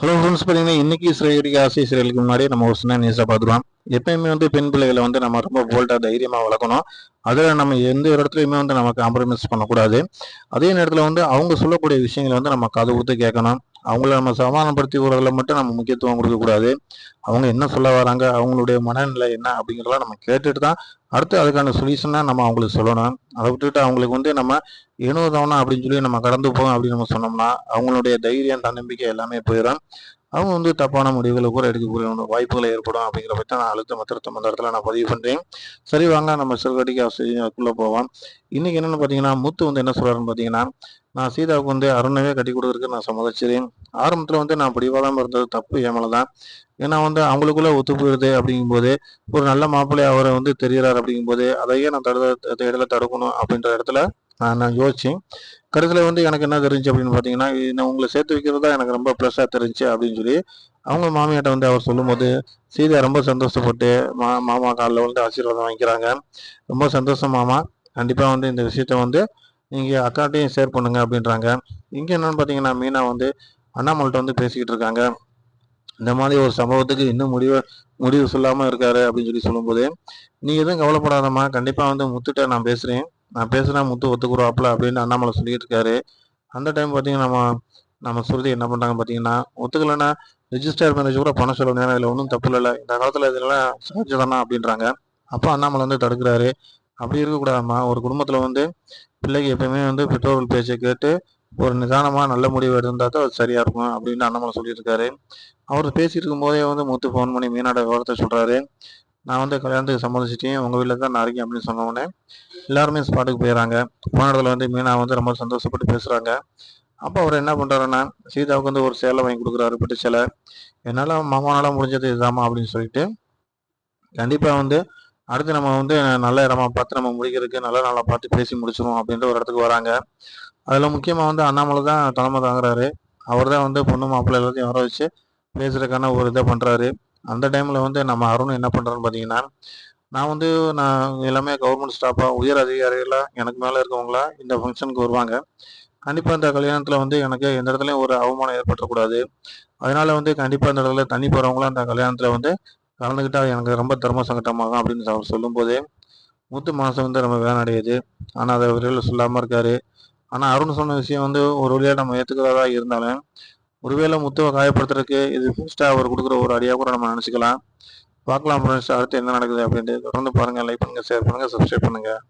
Hello friends பார்த்தீங்கன்னா இன்னைக்கு சிறையடிக்க ஆசை சிறைகளுக்கு முன்னாடி நம்ம ஒரு சின்ன நியூஸை பார்த்துருவோம் எப்பயுமே வந்து பெண் பிள்ளைகளை வந்து நம்ம ரொம்ப போல்டாக தைரியமாக வளர்க்கணும். அதில் நம்ம எந்த ஒரு இடத்துலையுமே வந்து நம்ம காம்ப்ரமைஸ் பண்ணக்கூடாது. அதே நேரத்தில் வந்து அவங்க சொல்லக்கூடிய விஷயங்களை வந்து நம்ம காது கொடுத்து கேட்கணும். அவங்கள நம்ம சமாதானப்படுத்தி விடுறதுல மட்டும் நம்ம முக்கியத்துவம் கொடுக்கக்கூடாது அவங்க என்ன சொல்ல வராங்க அவங்களுடைய மனநிலை என்ன அப்படிங்கிறதெல்லாம் நம்ம கேட்டுட்டு தான் அடுத்து அதுக்கான சொல்யூஷனை நம்ம அவங்களுக்கு சொல்லணும். அதை விட்டுட்டு அவங்களுக்கு வந்து நம்ம ஏனோ தவணை அப்படின்னு சொல்லி நம்ம கடந்து போவோம் அப்படின்னு நம்ம சொன்னோம்னா அவங்களுடைய தைரியம் தன்னம்பிக்கை எல்லாமே போயிடும். அவங்க வந்து தப்பான முடிவுகளை கூட எடுக்கக்கூடிய வாய்ப்புகள் ஏற்படும் அப்படிங்கிற பற்றி நான் அழுத்த மத்திரத்தம் அந்த இடத்துல நான் பதிவு பண்ணுறேன் சரி வாங்க நம்ம சிறுகடிக்கு அதுக்குள்ளே போவோம் இன்றைக்கி என்னென்னு பார்த்தீங்கன்னா முத்து வந்து என்ன சொல்கிறாருன்னு பார்த்தீங்கன்னா நான் சீதாவுக்கு வந்து அருணவே கட்டி கொடுக்குறதுக்கு நான் சம்மதிச்சிருக்கேன் ஆரம்பத்தில் வந்து நான் பிடிவாதாமல் இருந்தது தப்பு ஏமலை தான் ஏன்னா வந்து அவங்களுக்குள்ள ஒத்து போயிடுது அப்படிங்கும்போது ஒரு நல்ல மாப்பிள்ளை அவரை வந்து தெரிகிறார் அப்படிங்கும்போது அதையே நான் தடுத்த இடத்துல தடுக்கணும் அப்படின்ற இடத்துல நான் நான் யோசிச்சேன். கடைசியில் வந்து எனக்கு என்ன தெரிஞ்சு அப்படின்னு பார்த்தீங்கன்னா நான் உங்களை சேர்த்து வைக்கிறது தான் எனக்கு ரொம்ப ப்ளஸ்ஸாக தெரிஞ்சு அப்படின்னு சொல்லி அவங்க மாமியாட்ட வந்து அவர் சொல்லும்போது சீதா ரொம்ப சந்தோஷப்பட்டு மா மாமா காலில் வந்து ஆசீர்வாதம் வாங்கிக்கிறாங்க. ரொம்ப சந்தோஷம் மாமா. கண்டிப்பாக வந்து இந்த விஷயத்த வந்து நீங்கள் அக்காட்டையும் ஷேர் பண்ணுங்க அப்படின்றாங்க. இங்கே என்னென்னு பார்த்தீங்கன்னா மீனா வந்து அண்ணாமல்கிட்ட வந்து பேசிக்கிட்டு இருக்காங்க. இந்த மாதிரி ஒரு சம்பவத்துக்கு இன்னும் முடிவு முடிவு சொல்லாமல் இருக்காரு அப்படின்னு சொல்லி சொல்லும்போது நீங்கள் எதுவும் கவலைப்படாதம்மா. கண்டிப்பாக வந்து முத்துட்ட நான் பேசுகிறேன் நான் பேசுனா முத்து ஒத்துக்குறாப்புல அப்படின்னு அண்ணாமலை சொல்லிட்டு இருக்காரு அந்த டைம் பார்த்தீங்கன்னா நம்ம நம்ம சுருதி என்ன பண்ணுறாங்க பார்த்தீங்கன்னா ஒத்துக்கலைன்னா ரிஜிஸ்டர் மேரேஜ் கூட பணம் சொல்ல ஏன்னா இதில் ஒன்றும் தப்பு இல்லை இந்த காலத்தில் இதெல்லாம் சகஜதானா அப்படின்றாங்க. அப்போ அண்ணாமலை வந்து தடுக்கிறாரு. அப்படி இருக்கக்கூடாதுமா ஒரு குடும்பத்தில் வந்து பிள்ளைக்கு எப்பயுமே வந்து பெற்றோர்கள் பேச்சை கேட்டு ஒரு நிதானமாக நல்ல முடிவு எடுத்தால் தான் அது சரியாக இருக்கும் அப்படின்னு அண்ணாமலை சொல்லியிருக்காரு. அவர் பேசிட்டு இருக்கும்போதே வந்து முத்து ஃபோன் பண்ணி மீனாட விவரத்தை சொல்கிறாரு நான் வந்து கல்யாணத்துக்கு சம்மதிச்சிட்டேன். உங்கள் வீட்டில் தான் நான் இருக்கேன் அப்படின்னு சொன்னோடனே எல்லாருமே ஸ்பாட்டுக்கு போயிடறாங்க. போன இடத்துல வந்து மீனா வந்து ரொம்ப சந்தோஷப்பட்டு பேசுகிறாங்க அப்போ அவர் என்ன பண்ணுறாருன்னா சீதாவுக்கு வந்து ஒரு சேலை வாங்கி கொடுக்குறாரு பட்டு சேலை. என்னால் மாமானால் முடிஞ்சது இதுதாம்மா அப்படின்னு சொல்லிட்டு கண்டிப்பாக வந்து அடுத்து நம்ம வந்து நல்ல இடமா பார்த்து நம்ம முடிக்கிறதுக்கு நல்ல நாளாக பார்த்து பேசி முடிச்சிடும் அப்படின்ற ஒரு இடத்துக்கு வராங்க. அதில் முக்கியமாக வந்து அண்ணாமலை தான் தலைமை தாங்குறாரு. அவர் தான் வந்து பொண்ணு மாப்பிள்ளை எல்லாத்தையும் வர வச்சு பேசுறதுக்கான ஒரு இதை பண்ணுறாரு அந்த டைமில் வந்து நம்ம அருண் என்ன பண்ணுறான்னு பார்த்தீங்கன்னா நான் வந்து நான் எல்லாமே கவர்மெண்ட் ஸ்டாஃபாக உயர் அதிகாரிகளாக எனக்கு மேலே இருக்கவங்களா இந்த ஃபங்க்ஷனுக்கு வருவாங்க. கண்டிப்பாக இந்த கல்யாணத்தில் வந்து எனக்கு எந்த இடத்துலையும் ஒரு அவமானம் ஏற்பட்டக்கூடாது அதனால் வந்து கண்டிப்பாக இந்த இடத்துல தண்ணி போகிறவங்களாம் அந்த கல்யாணத்தில் வந்து கலந்துக்கிட்டால் எனக்கு ரொம்ப தர்ம சங்கட்டமாகும் அப்படின்னு அவர் சொல்லும்போதே மூத்து மனசு வந்து ரொம்ப வேணடையுது ஆனால் அதை விரைவில் சொல்லாமல் இருக்காரு. ஆனால் அருண் சொன்ன விஷயம் வந்து ஒரு வழியாக நம்ம ஏற்றுக்கிறதா இருந்தாலும் ஒருவேளை முத்துவை காயப்படுத்துறதுக்கு இது ஃபர்ஸ்ட்டாக அவர் கொடுக்குற ஒரு அடியாக கூட நம்ம நினச்சிக்கலாம். பார்க்கலாம் ஃப்ரெண்ட்ஸ் அடுத்து என்ன நடக்குது அப்படின்ட்டு. தொடர்ந்து பாருங்கள் லைக் பண்ணுங்கள் ஷேர் பண்ணுங்கள் சப்ஸ்கிரைப் பண்ணுங்கள்